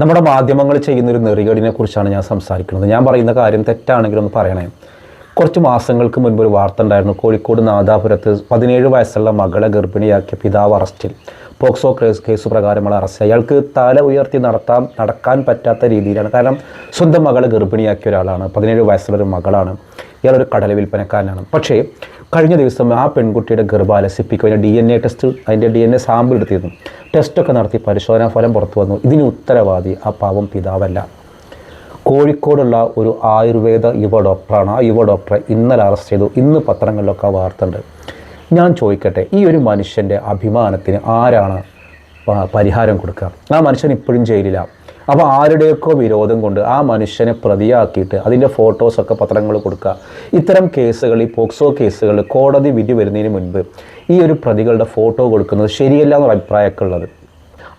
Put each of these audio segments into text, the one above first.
നമ്മുടെ മാധ്യമങ്ങൾ ചെയ്യുന്ന ഒരു നെറികേടിനെ കുറിച്ചാണ് ഞാൻ സംസാരിക്കുന്നത്. ഞാൻ പറയുന്ന കാര്യം തെറ്റാണെങ്കിലും ഒന്ന് പറയണേ. കുറച്ച് മാസങ്ങൾക്ക് മുൻപ് ഒരു വാർത്ത ഉണ്ടായിരുന്നു. കോഴിക്കോട് നാദാപുരത്ത് പതിനേഴ് വയസ്സുള്ള മകളെ ഗർഭിണിയാക്കിയ പിതാവ് അറസ്റ്റിൽ. പോക്സോ കേസ് കേസ് പ്രകാരമുള്ള അറസ്റ്റ്. അയാൾക്ക് തല ഉയർത്തി നടത്താൻ നടക്കാൻ പറ്റാത്ത രീതിയിലാണ്. കാരണം സ്വന്തം മകളെ ഗർഭിണിയാക്കിയ ഒരാളാണ്. പതിനേഴ് വയസ്സുള്ള ഒരു മകളാണ്. ഇയാളൊരു കടല വിൽപ്പനക്കാരനാണ്. പക്ഷേ കഴിഞ്ഞ ദിവസം ആ പെൺകുട്ടിയുടെ ഗർഭാലസിപ്പിക്കും അതിന്റെ ഡി എൻ എ ടെസ്റ്റ് അതിന്റെ ഡി എൻ എ സാമ്പിൾ എടുത്തിരുന്നു. ടെസ്റ്റൊക്കെ നടത്തി പരിശോധനാ ഫലം പുറത്തു വന്നു. ഇതിന് ഉത്തരവാദി ആ പാവം പിതാവല്ല. കോഴിക്കോടുള്ള ഒരു ആയുർവേദ യുവ ഡോക്ടറാണ്. ആ യുവ ഡോക്ടറെ ഇന്നലെ അറസ്റ്റ് ചെയ്തു. ഇന്ന് പത്രങ്ങളിലൊക്കെ വാർത്ത ഉണ്ട് ഞാൻ ചോദിക്കട്ടെ ഈ ഒരു മനുഷ്യന്റെ അഭിമാനത്തിന് ആരാണ് പരിഹാരം കൊടുക്കുക? ആ മനുഷ്യൻ ഇപ്പോഴും ജയിലിലാണ് അപ്പോൾ ആരുടെയൊക്കെ വിരോധം കൊണ്ട് ആ മനുഷ്യനെ പ്രതിയാക്കിയിട്ട് അതിന്റെ ഫോട്ടോസൊക്കെ പത്രങ്ങൾ കൊടുക്കുക. ഇത്തരം കേസുകൾ ഈ പോക്സോ കേസുകൾ കോടതി വിധി വരുന്നതിന് മുൻപ് ഈ ഒരു പ്രതികളുടെ ഫോട്ടോ കൊടുക്കുന്നത് ശരിയല്ല എന്നൊരു അഭിപ്രായമൊക്കെ ഉള്ളത്.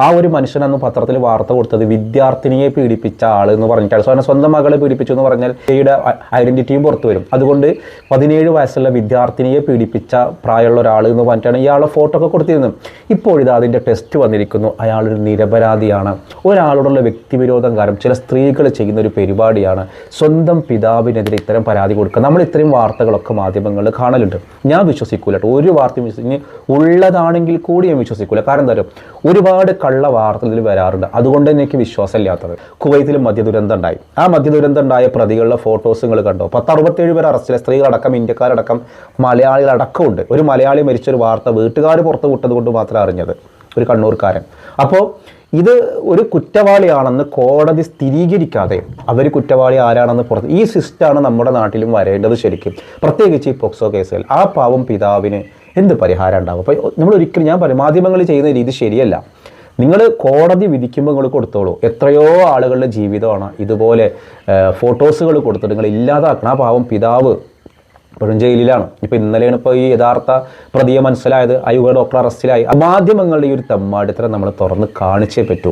ആ ഒരു മനുഷ്യൻ അന്ന് പത്രത്തിൽ വാർത്ത കൊടുത്തത് വിദ്യാർത്ഥിനിയെ പീഡിപ്പിച്ച ആൾ എന്ന് പറഞ്ഞിട്ടാണ്. സ്വന്തം സ്വന്തം മകളെ പീഡിപ്പിച്ചു എന്ന് പറഞ്ഞാൽ ഐയുടെ ഐഡന്റിറ്റിയും പുറത്തു വരും. അതുകൊണ്ട് പതിനേഴ് വയസ്സുള്ള വിദ്യാർത്ഥിനിയെ പീഡിപ്പിച്ച പ്രായമുള്ള ഒരാൾ എന്ന് പറഞ്ഞിട്ടാണ് ഇയാളെ ഫോട്ടോ ഒക്കെ കൊടുത്തിരുന്നത്. ഇപ്പോഴിത് അതിന്റെ ടെസ്റ്റ് വന്നിരിക്കുന്നു. അയാളൊരു നിരപരാധിയാണ്. ഒരാളോടുള്ള വ്യക്തിവിരോധം കാരണം ചില സ്ത്രീകൾ ചെയ്യുന്ന ഒരു പരിപാടിയാണ്. സ്വന്തം പിതാവിനെതിരെ ഇത്തരം പരാതി കൊടുക്കുക. നമ്മൾ ഇത്രയും വാർത്തകളൊക്കെ മാധ്യമങ്ങളിൽ കാണലുണ്ട്. ഞാൻ വിശ്വസിക്കൂല ഒരു വാർത്ത വിശ്വസിച്ച് ഉള്ളതാണെങ്കിൽ കൂടി ഞാൻ വിശ്വസിക്കൂല. കാരണം എന്താ ഒരുപാട് കള്ള വാർത്തകൾ ഇതിൽ വരാറുണ്ട്. അതുകൊണ്ട് തന്നെ എനിക്ക് വിശ്വാസമില്ലാത്തത്. കുവൈത്തിൽ മദ്യ ദുരന്തം ഉണ്ടായി. ആ മദ്യ ദുരന്തം ഉണ്ടായ പ്രതികളുടെ ഫോട്ടോസ് നിങ്ങൾ കണ്ടോ? പത്ത് അറുപത്തേഴ് പേർ അറസ്റ്റിലെ സ്ത്രീകളടക്കം ഇന്ത്യക്കാരടക്കം മലയാളികളടക്കം ഉണ്ട് ഒരു മലയാളി മരിച്ചൊരു വാർത്ത വീട്ടുകാർ പുറത്തു വിട്ടത് കൊണ്ട് മാത്രം അറിഞ്ഞത്. ഒരു കണ്ണൂർക്കാരൻ. അപ്പോൾ ഇത് ഒരു കുറ്റവാളിയാണെന്ന് കോടതി സ്ഥിരീകരിക്കാതെ അവർ കുറ്റവാളി ആരാണെന്ന് പുറത്ത് ഈ സിസ്റ്റാണ് നമ്മുടെ നാട്ടിലും വരേണ്ടത് ശരിക്കും. പ്രത്യേകിച്ച് ഈ പോക്സോ കേസുകൾ ആ പാവം പിതാവിന് എന്ത് പരിഹാരം ഉണ്ടാവും? അപ്പോൾ നമ്മൾ ഒരിക്കലും ഞാൻ പറയും മാധ്യമങ്ങൾ ചെയ്യുന്ന രീതി ശരിയല്ല. നിങ്ങൾ കോടതി വിധിക്കുമ്പോൾ നിങ്ങൾ കൊടുത്തോളൂ. എത്രയോ ആളുകളുടെ ജീവിതമാണ് ഇതുപോലെ ഫോട്ടോസുകൾ കൊടുത്തിട്ട് നിങ്ങൾ ഇല്ലാതാക്കണം. ആ പാവം പിതാവ് ഇപ്പോഴും ജയിലിലാണ്. ഇപ്പോൾ ഇന്നലെയാണ് ഇപ്പോൾ ഈ യഥാർത്ഥ പ്രതിയെ മനസ്സിലായത്. യുവ ഡോക്ടർ അറസ്റ്റിലായി. മാധ്യമങ്ങളുടെ ഈ ഒരു തെമ്മാടിത്തരം നമ്മൾ തുറന്ന് കാണിച്ചേ പറ്റൂ.